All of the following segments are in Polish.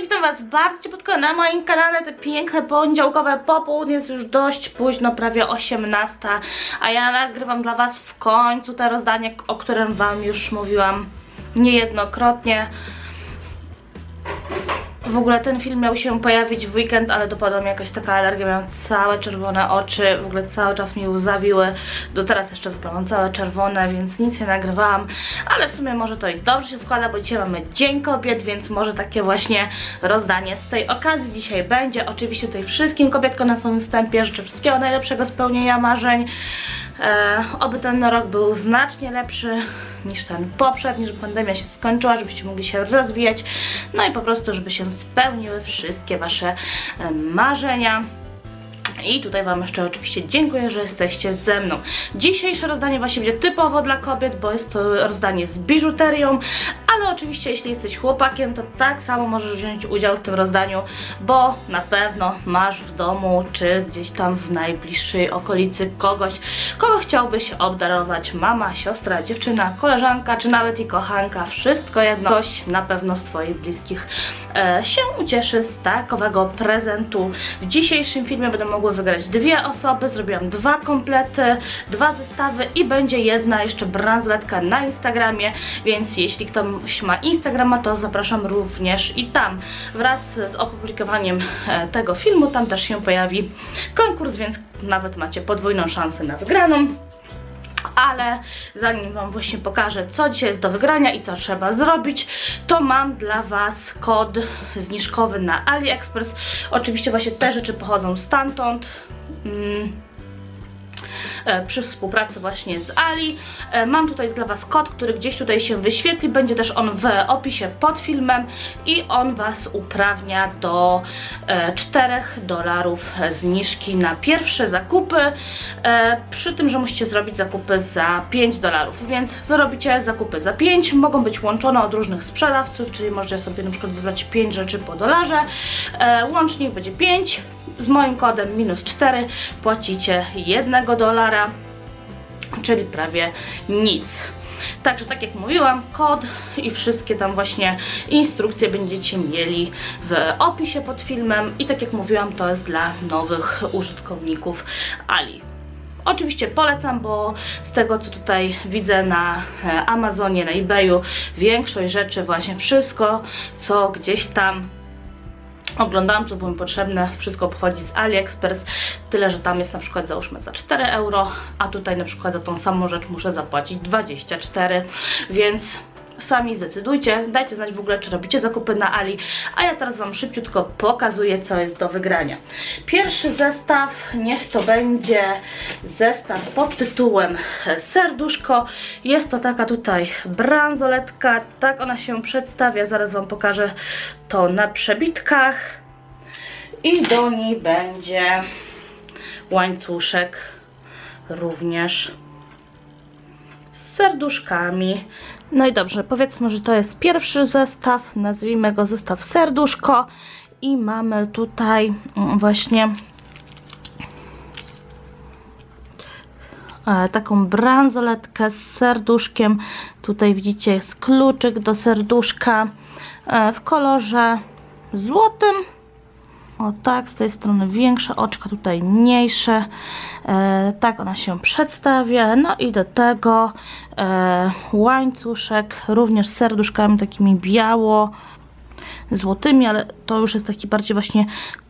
witam was bardzo ciepłotko na moim kanale, te piękne poniedziałkowe popołudnie, jest już dość późno, prawie 18, a ja nagrywam dla was w końcu to rozdanie, o którym wam już mówiłam niejednokrotnie. W ogóle ten film miał się pojawić w weekend, ale dopadła mi jakaś taka alergia, miałam całe czerwone oczy, w ogóle cały czas mi łzawiły, do teraz jeszcze wyglądam całe czerwone, więc nic nie nagrywałam, ale w sumie może to i dobrze się składa, bo dzisiaj mamy Dzień Kobiet, więc może takie właśnie rozdanie z tej okazji dzisiaj będzie. Oczywiście tutaj wszystkim kobietkom na samym wstępie życzę wszystkiego najlepszego spełnienia marzeń, e, oby ten rok był znacznie lepszy niż ten poprzedni, żeby pandemia się skończyła, żebyście mogli się rozwijać, no i po prostu, żeby się spełniły wszystkie Wasze e, marzenia. I tutaj Wam jeszcze oczywiście dziękuję, że jesteście ze mną. Dzisiejsze rozdanie właśnie będzie typowo dla kobiet, bo jest to rozdanie z biżuterią, ale oczywiście jeśli jesteś chłopakiem, to tak samo możesz wziąć udział w tym rozdaniu, bo na pewno masz w domu, czy gdzieś tam w najbliższej okolicy kogoś, kogo chciałbyś obdarować. Mama, siostra, dziewczyna, koleżanka, czy nawet i kochanka, wszystko jedno. Ktoś na pewno z Twoich bliskich się ucieszy z takowego prezentu. W dzisiejszym filmie będę mogły wygrać dwie osoby, zrobiłam dwa komplety, dwa zestawy i będzie jedna jeszcze bransoletka na Instagramie, więc jeśli ktoś ma Instagrama, to zapraszam również i tam. Wraz z opublikowaniem e, tego filmu, tam też się pojawi konkurs, więc nawet macie podwójną szansę na wygraną ale zanim Wam właśnie pokażę, co dzisiaj jest do wygrania i co trzeba zrobić, to mam dla Was kod zniżkowy na AliExpress. Oczywiście właśnie te rzeczy pochodzą stamtąd. Mm przy współpracy właśnie z Ali. E, Mam tutaj dla Was kod, który gdzieś tutaj się wyświetli, będzie też on w opisie pod filmem i on Was uprawnia do e, 4 dolarów zniżki na pierwsze zakupy, e, przy tym, że musicie zrobić zakupy za 5 dolarów, więc Wy robicie zakupy za 5, mogą być łączone od różnych sprzedawców, czyli możecie sobie na przykład wybrać 5 rzeczy po dolarze, e, łącznie będzie 5, z moim kodem minus 4 płacicie 1 dolara, czyli prawie nic. Także tak jak mówiłam, kod i wszystkie tam właśnie instrukcje będziecie mieli w opisie pod filmem i tak jak mówiłam, to jest dla nowych użytkowników Ali. Oczywiście polecam, bo z tego co tutaj widzę na e, Amazonie, na eBayu, większość rzeczy, właśnie wszystko, co gdzieś tam oglądałam, co było mi potrzebne, wszystko pochodzi z AliExpress, tyle, że tam jest na przykład załóżmy za 4 euro, a tutaj na przykład za tą samą rzecz muszę zapłacić 24, więc sami zdecydujcie, dajcie znać w ogóle, czy robicie zakupy na Ali, a ja teraz Wam szybciutko pokazuję, co jest do wygrania. Pierwszy zestaw, niech to będzie zestaw pod tytułem Serduszko. Jest to taka tutaj bransoletka, tak ona się przedstawia, zaraz Wam pokażę to na przebitkach. I do niej będzie łańcuszek również z serduszkami. No i dobrze, powiedzmy, że to jest pierwszy zestaw, nazwijmy go zestaw serduszko i mamy tutaj mm, właśnie e, taką bransoletkę z serduszkiem. Tutaj widzicie jest kluczyk do serduszka e, w kolorze złotym. O tak, z tej strony większe oczka, tutaj mniejsze. E, tak ona się przedstawia. No i do tego e, łańcuszek, również z serduszkami takimi biało złotymi, ale to już jest taki bardziej właśnie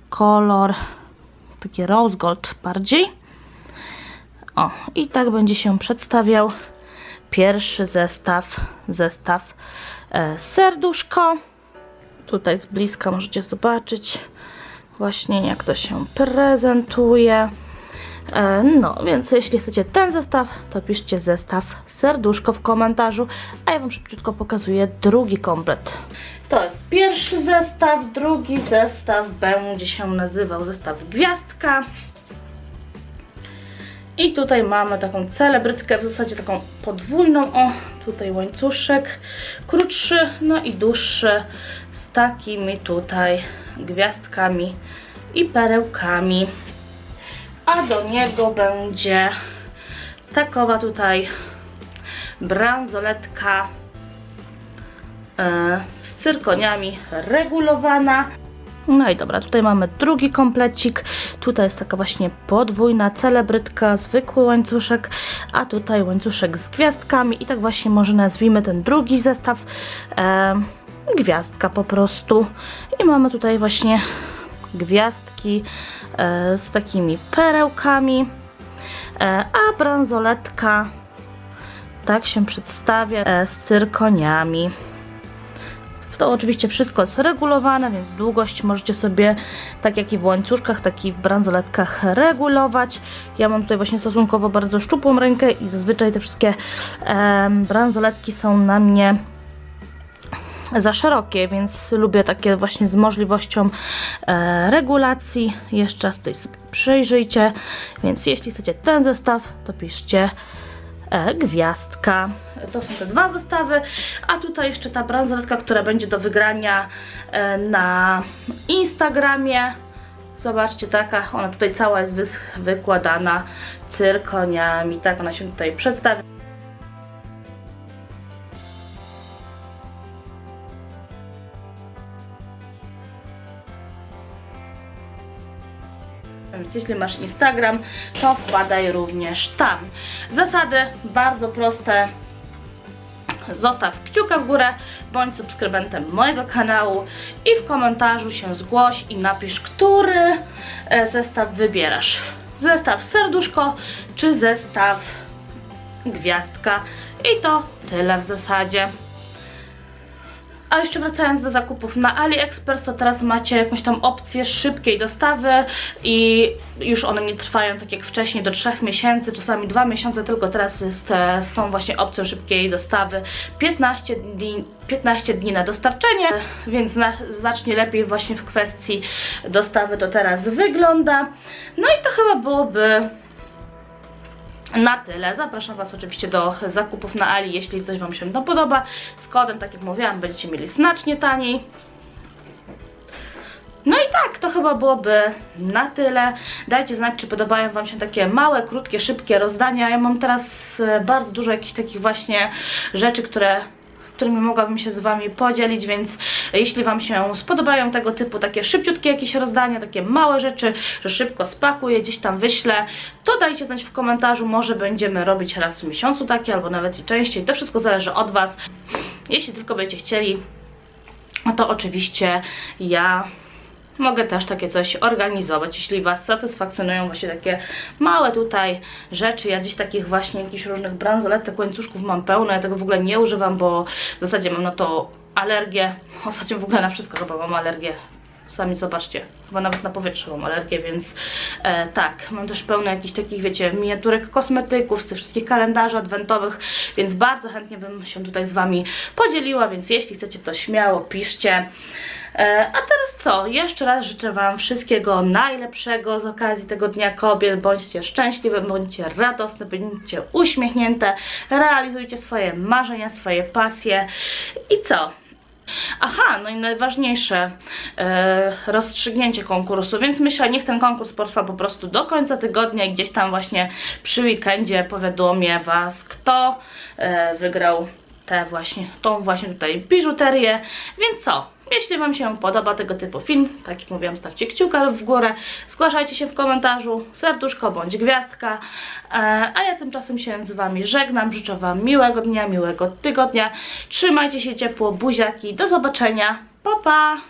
kolor, taki rose gold bardziej. O, i tak będzie się przedstawiał pierwszy zestaw, zestaw e, serduszko. Tutaj z bliska możecie zobaczyć właśnie jak to się prezentuje. E, No, więc jeśli chcecie ten zestaw, to piszcie zestaw serduszko w komentarzu, a ja Wam szybciutko pokazuję drugi komplet. To jest pierwszy zestaw, drugi zestaw będzie się nazywał zestaw gwiazdka. I tutaj mamy taką celebrytkę, w zasadzie taką podwójną, o, tutaj łańcuszek, krótszy, no i dłuższy, takimi tutaj gwiazdkami i perełkami. A do niego będzie takowa tutaj bransoletka e, z cyrkoniami regulowana. No i dobra, tutaj mamy drugi komplecik. Tutaj jest taka właśnie podwójna celebrytka, zwykły łańcuszek, a tutaj łańcuszek z gwiazdkami i tak właśnie może nazwijmy ten drugi zestaw e, gwiazdka po prostu. I mamy tutaj właśnie gwiazdki e, z takimi perełkami, e, a bransoletka tak się przedstawia e, z cyrkoniami. To oczywiście wszystko jest regulowane, więc długość możecie sobie, tak jak i w łańcuszkach, tak i w bransoletkach regulować. Ja mam tutaj właśnie stosunkowo bardzo szczupłą rękę i zazwyczaj te wszystkie em, bransoletki są na mnie za szerokie, więc lubię takie właśnie z możliwością e, regulacji. Jeszcze raz tutaj sobie przejrzyjcie, więc jeśli chcecie ten zestaw, to piszcie e, gwiazdka. To są te dwa zestawy, a tutaj jeszcze ta bransoletka, która będzie do wygrania e, na Instagramie. Zobaczcie, taka, ona tutaj cała jest wykładana cyrkoniami, tak ona się tutaj przedstawia. Więc jeśli masz Instagram, to wpadaj również tam. Zasady bardzo proste. Zostaw kciuka w górę, bądź subskrybentem mojego kanału i w komentarzu się zgłoś i napisz, który e, zestaw wybierasz. Zestaw serduszko czy zestaw gwiazdka. I to tyle w zasadzie. A jeszcze wracając do zakupów na AliExpress, to teraz macie jakąś tam opcję szybkiej dostawy i już one nie trwają tak jak wcześniej do 3 miesięcy, czasami 2 miesiące, tylko teraz jest e, z tą właśnie opcją szybkiej dostawy 15 dni, 15 dni na dostarczenie, więc na, znacznie lepiej właśnie w kwestii dostawy to teraz wygląda. No i to chyba byłoby na tyle. Zapraszam Was oczywiście do zakupów na Ali, jeśli coś Wam się to podoba. Z kodem, tak jak mówiłam, będziecie mieli znacznie taniej. No i tak, to chyba byłoby na tyle. Dajcie znać, czy podobają Wam się takie małe, krótkie, szybkie rozdania. Ja mam teraz e, bardzo dużo jakichś takich właśnie rzeczy, które którymi mogłabym się z Wami podzielić, więc jeśli Wam się spodobają tego typu takie szybciutkie jakieś rozdania, takie małe rzeczy, że szybko spakuję, gdzieś tam wyślę, to dajcie znać w komentarzu, może będziemy robić raz w miesiącu takie, albo nawet i częściej, to wszystko zależy od Was. Jeśli tylko będziecie chcieli, no to oczywiście ja mogę też takie coś organizować, jeśli Was satysfakcjonują właśnie takie małe tutaj rzeczy. Ja gdzieś takich właśnie jakichś różnych bransoletek, łańcuszków mam pełno, ja tego w ogóle nie używam, bo w zasadzie mam na to alergię. Ostatnio w ogóle na wszystko chyba mam alergię. Sami zobaczcie, chyba nawet na powietrze mam alergię, więc e, tak, mam też pełno jakichś takich, wiecie, miniaturek kosmetyków, z tych wszystkich kalendarzy adwentowych, więc bardzo chętnie bym się tutaj z Wami podzieliła, więc jeśli chcecie, to śmiało piszcie. E, A teraz co? Jeszcze raz życzę Wam wszystkiego najlepszego z okazji tego Dnia Kobiet. Bądźcie szczęśliwe, bądźcie radosne, bądźcie uśmiechnięte, realizujcie swoje marzenia, swoje pasje. I co? Aha, no i najważniejsze, e, rozstrzygnięcie konkursu, więc myślę, niech ten konkurs potrwa po prostu do końca tygodnia i gdzieś tam właśnie przy weekendzie powiadomię Was, kto e, wygrał tę właśnie, tą właśnie tutaj biżuterię, więc co? Jeśli Wam się podoba tego typu film, tak jak mówiłam, stawcie kciuka w górę, zgłaszajcie się w komentarzu, serduszko bądź gwiazdka, e, a ja tymczasem się z Wami żegnam, życzę Wam miłego dnia, miłego tygodnia, trzymajcie się ciepło, buziaki, do zobaczenia, pa pa!